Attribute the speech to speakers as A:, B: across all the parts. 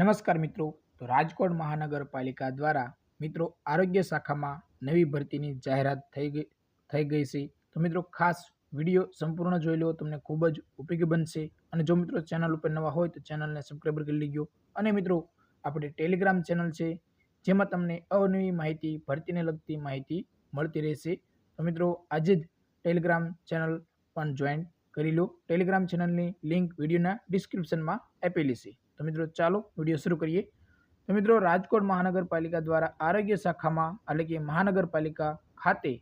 A: નમસ્કાર મિત્રો. તો રાજકોટ મહાનગરપાલિકા દ્વારા મિત્રો આરોગ્ય શાખામાં નવી ભરતીની જાહેરાત થઈ ગઈ થઈ ગઈ છે. તો મિત્રો ખાસ વીડિયો સંપૂર્ણ જોઈ લો, તમને ખૂબ જ ઉપયોગી બનશે. અને જો મિત્રો ચેનલ ઉપર નવા હોય તો ચેનલને સબસ્ક્રાઈબર કરી લેજો. અને મિત્રો આપણે ટેલિગ્રામ ચેનલ છે, જેમાં તમને અવનવી માહિતી, ભરતીને લગતી માહિતી મળતી રહેશે. તો મિત્રો આજે જ ટેલિગ્રામ ચેનલ પણ જોઈન કરી લો. ટેલિગ્રામ ચેનલની લિંક વિડીયોના ડિસ્ક્રિપ્શનમાં આપેલી છે. તો મિત્રો ચાલો વીડિયો શરૂ કરીએ. તો મિત્રો રાજકોટ મહાનગરપાલિકા દ્વારા આરોગ્ય શાખામાં, એટલે કે મહાનગરપાલિકા ખાતે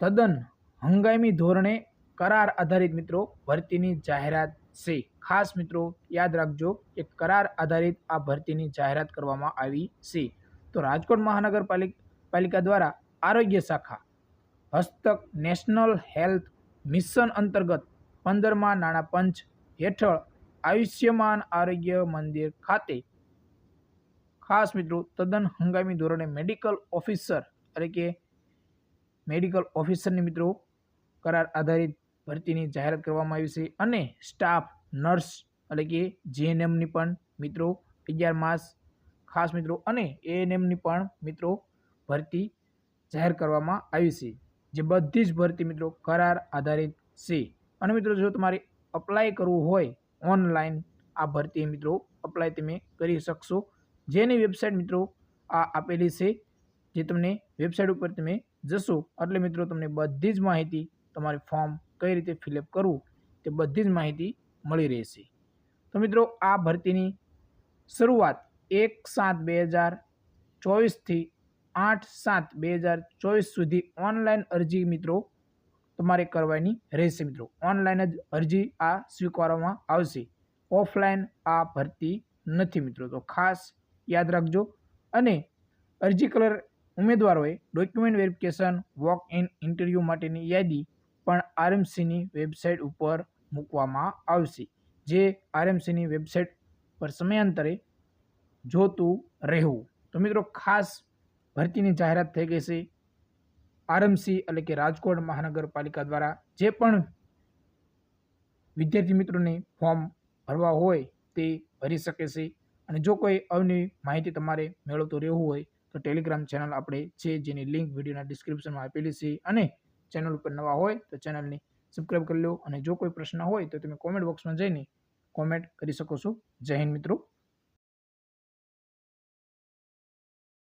A: તદ્દન હંગામી ધોરણે કરાર આધારિત મિત્રો ભરતીની જાહેરાત છે. ખાસ મિત્રો યાદ રાખજો કે કરાર આધારિત આ ભરતીની જાહેરાત કરવામાં આવી છે. તો રાજકોટ મહાનગરપાલિકા, પાલિકા દ્વારા આરોગ્ય શાખા, હસ્તક નેશનલ હેલ્થ મિશન અંતર્ગત પંદરમા નાણાં પંચ હેઠળ આયુષ્યમાન આરોગ્ય મંદિર ખાતે. ખાસ મિત્રો, તદ્દન હંગામી ધોરણે મેડિકલ ઓફિસર એટલે કે મેડિકલ ઓફિસરની મિત્રો, કરાર આધારિત ભરતીની જાહેરાત કરવામાં આવી છે અને સ્ટાફ નર્સ એટલે કે જીએનએમની પણ મિત્રો અગિયાર માસ ખાસ મિત્રો અને એએનએમની પણ મિત્રો ભરતી જાહેર કરવામાં આવી છે. જે બધી જ ભરતી મિત્રો કરાર આધારિત છે. અને મિત્રો, જો તમારે અપ્લાય કરવું હોય ઓનલાઈન આ ભરતી મિત્રો અપ્લાય તમે કરી શકશો. જેની વેબસાઇટ મિત્રો આ આપેલી છે, જે તમને વેબસાઇટ ઉપર તમે જશો, એટલે મિત્રો તમને બધી જ માહિતી તમારે ફોર્મ કઈ રીતે ફિલઅપ કરવું તે બધી જ માહિતી મળી રહેશે. તો મિત્રો આ ભરતીની શરૂઆત એક સાત બે હજાર ચોવીસથી આઠ સાત બે હજાર ચોવીસ સુધી ઓનલાઈન અરજી મિત્રો તમારે કરવાની રહેશે મિત્રો. ઓનલાઈન જ અરજી આ સ્વીકારવામાં આવશે. ઓફલાઈન આ ભરતી નથી મિત્રો. તો ખાસ યાદ રાખજો. અને અરજી કલર ઉમેદવારોએ document verification walk in interview માટેની યાદી પણ આરએમસીની વેબસાઇટ ઉપર મૂકવામાં આવશે. જે આરએમસીની વેબસાઇટ પર સમયાંતરે જોતું રહેવું. તો મિત્રો ખાસ ભરતીની જાહેરાત થઈ ગઈ છે. આરએમસી એટલે કે રાજકોટ મહાનગરપાલિકા દ્વારા જે પણ વિદ્યાર્થી મિત્રોને ફોર્મ ભરવા હોય તે ભરી શકે છે. અને જો કોઈ અવની માહિતી તમારે મેળવતું રહેવું હોય તો ટેલિગ્રામ ચેનલ આપણે છે જેની લિંક વિડીયોના ડિસ્ક્રિપ્શનમાં આપેલી છે અને ચેનલ ઉપર નવા હોય તો ચેનલને સબસ્ક્રાઈબ કરી લો. અને જો કોઈ પ્રશ્ન હોય તો તમે કોમેન્ટ બોક્સમાં જઈને કોમેન્ટ કરી શકો છો. જય હિન્દ મિત્રો.